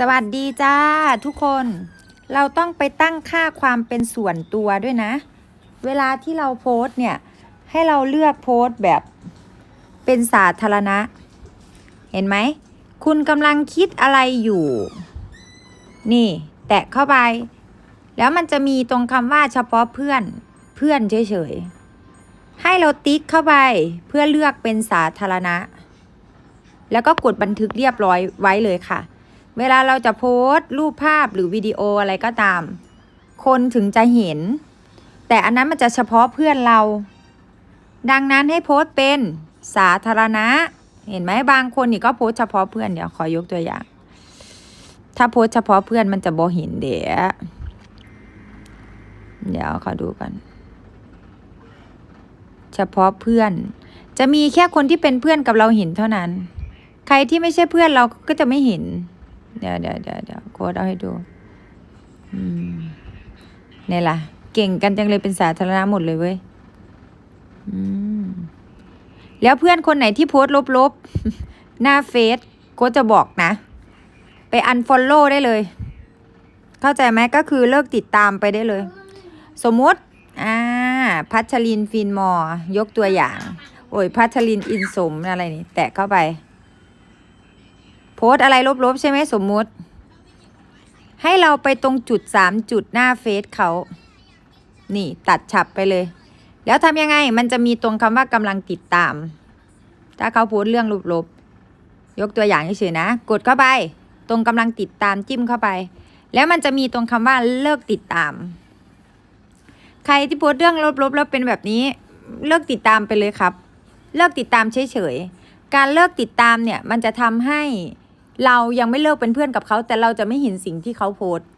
สวัสดีจ้าทุกคน เราต้องไปตั้งค่าความเป็นส่วนตัวด้วยนะ เวลาที่เราโพสต์เนี่ย ให้เราเลือกโพสต์แบบเป็นสาธารณะ เห็นไหม คุณกำลังคิดอะไรอยู่ นี่ แตะเข้าไป แล้วมันจะมีตรงคำว่าเฉพาะเพื่อนเพื่อนเฉยๆ ให้เราติ๊กเข้าไปเพื่อเลือกเป็นสาธารณะ แล้วก็กดบันทึกเรียบร้อยไว้เลยค่ะ เวลาเราจะโพสต์รูปภาพหรือวิดีโออะไรก็ตาม คนถึงจะเห็น แต่อันนั้นมันจะเฉพาะเพื่อนเรา ดังนั้นให้โพสต์เป็นสาธารณะ เห็นไหมบางคนนี่ก็โพสต์เฉพาะเพื่อนเดี๋ยวขอยกตัวอย่าง ถ้าโพสต์เฉพาะเพื่อนมันจะบ่เห็นเดี๋ยวเดี๋ยวขอดูกัน เฉพาะเพื่อน จะมีแค่คนที่เป็นเพื่อนกับเราเห็นเท่านั้น ใครที่ไม่ใช่เพื่อนเราก็จะไม่เห็น เดี๋ยวเดี๋ยวเดี๋ยวเดี๋ยวโค้ดเอาให้ดูอืมนี่ล่ะ เก่งกันจังเลยเป็นสาธารณะหมดเลยเว้ยอืมแล้วเพื่อนคนไหนที่โพสต์ลบๆ หน้าเฟซโค้ดจะบอกนะ ไปอันฟอลโล่ได้เลย เข้าใจไหมก็คือเลิกติดตามไปได้เลย สมมติอ่าพัชรินฟินมอ์ยกตัวอย่าง โอ้ยพัชรินอินสมอะไรนี่ แตะเข้าไป โพสอะไรลบๆใช่ไหมสมมุติ ให้เราไปตรงจุดสามจุดหน้าเฟซเขานี่ตัดฉับไปเลย แล้วทำยังไงมันจะมีตรงคำว่ากำลังติดตาม ถ้าเขาโพสเรื่องลบๆยกตัวอย่างเฉยๆนะ กดเข้าไป ตรงกำลังติดตามจิ้มเข้าไป แล้วมันจะมีตรงคำว่าเลิกติดตาม ใครที่โพสเรื่องลบๆแล้วเป็นแบบนี้ เลิกติดตามไปเลยครับ เลิกติดตามเฉยๆการเลิกติดตามเนี่ยมันจะทำให้ เรายังไม่เลิกเป็นเพื่อนกับเขา แต่เราจะไม่เห็นสิ่งที่เขาโพสต์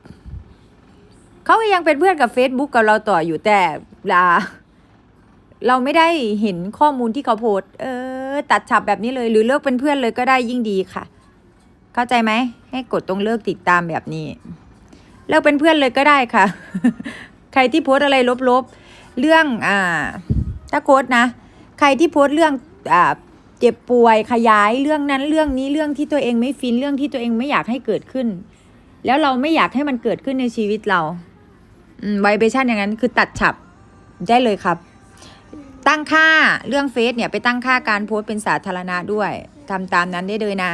เขายังเป็นเพื่อนกับ Facebook กับเราต่ออยู่แต่ลาเราไม่ได้เห็นข้อมูลที่เขาโพสเออ ตัดฉับแบบนี้เลย หรือเลิกเป็นเพื่อนเลยก็ได้ยิ่งดีค่ะ เข้าใจไหมให้กดตรงเลิกติดตามแบบนี้ เลิกเป็นเพื่อนเลยก็ได้ค่ะ ใครที่โพสอะไรลบๆเรื่องอ่าถ้าโค้ดนะ ใครที่โพสเรื่องอ่า เจ็บป่วยขยายเรื่องนั้นเรื่องนี้เรื่องที่ตัวเองไม่ฟินเรื่องที่ตัวเองไม่อยากให้เกิดขึ้น แล้วเราไม่อยากให้มันเกิดขึ้นในชีวิตเราไวเบชั่นอย่างนั้นคือตัดฉับได้เลยครับ ตั้งค่าเรื่องเฟซเนี่ยไปตั้งค่าการโพสต์เป็นสาธารณะด้วยทำตามนั้นได้เลยนะ